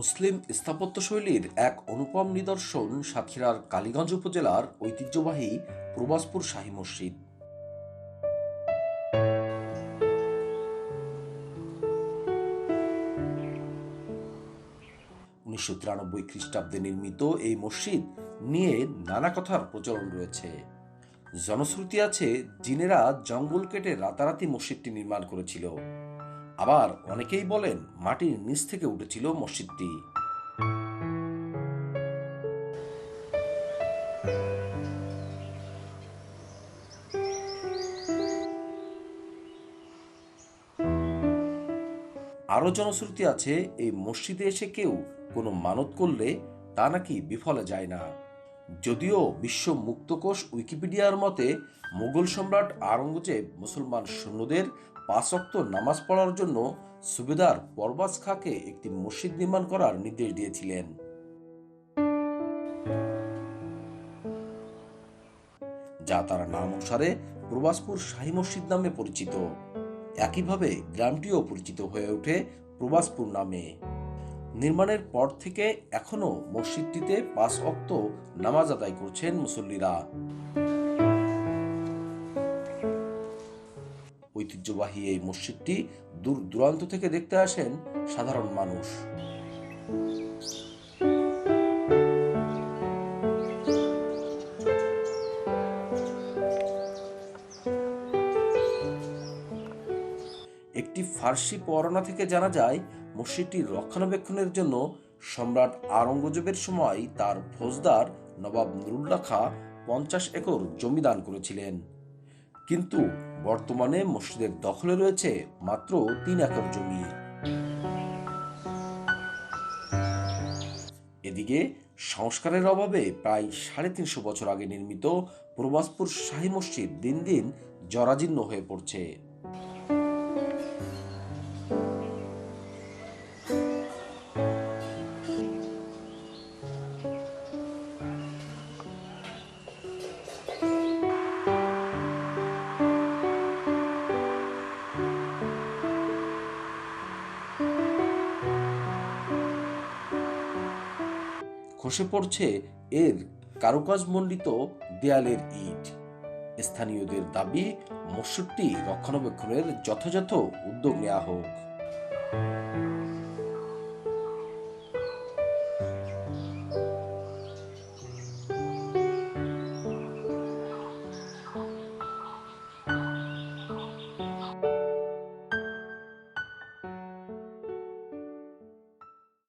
মুসলিম স্থাপত্যশৈলীর এক অনুপম নিদর্শন সাতক্ষীরার কালীগঞ্জ উপজেলার ঐতিহ্যবাহী প্রবাসপুর শাহী মসজিদ। উনিশশো তিরানব্বই খ্রিস্টাব্দে নির্মিত এই মসজিদ নিয়ে নানা কথার প্রচলন রয়েছে। জনশ্রুতি আছে, জিনেরা জঙ্গল কেটে রাতারাতি মসজিদটি নির্মাণ করেছিল। আবার অনেকেই বলেন মাটির নিচ থেকে উঠেছিল মসজিদটি। আরও জনশ্রুতি আছে, এই মসজিদে এসে কেউ কোনো মানত করলে তা নাকি বিফলে যায় না। যদিও বিশ্ব মুক্তকোষ উইকিপিডিয়ার মতে মুঘল সম্রাট আওরঙ্গজেব মুসলমান সৈন্যদের পাঁচ অক্ত নামাজ পড়ার জন্য সুবেদার পরবাজ খাকে একটি মসজিদ নির্মাণ করার নির্দেশ দিয়েছিলেন। যা তার নাম অনুসারে প্রবাসপুর শাহী মসজিদ নামে পরিচিত। একইভাবে গ্রামটিও পরিচিত হয়ে ওঠে প্রবাসপুর নামে। নির্মাণের পর থেকে এখনও মসজিদটিতে পাঁচ অক্ত নামাজ আদায় করছেন মুসল্লিরা। ঐতিহ্যবাহী এই মসজিদটি দূর দূরান্ত থেকে দেখতে আসেন সাধারণ মানুষ। একটি ফার্সি পরনা থেকে জানা যায় মসজিদটির রক্ষণাবেক্ষণের জন্য সম্রাট আওরঙ্গজেবের সময় তার ফৌজদার নবাব নুরুল্লাহ খাঁ পঞ্চাশ একর জমি দান করেছিলেন। কিন্তু বর্তমানে মসজিদের দখলে রয়েছে মাত্র তিন একর জমি। এদিকে সংস্কারের অভাবে প্রায় সাড়ে তিনশো বছর আগে নির্মিত প্রবাসপুর শাহী মসজিদ দিন দিন জরাজীর্ণ হয়ে পড়ছে। খসে পড়ছে এর কারুকাজ কারুকাজমণ্ডিত দেয়ালের ইট। স্থানীয়দের দাবি মসজিদটি রক্ষণাবেক্ষণের যথাযথ উদ্যোগ নেওয়া হোক।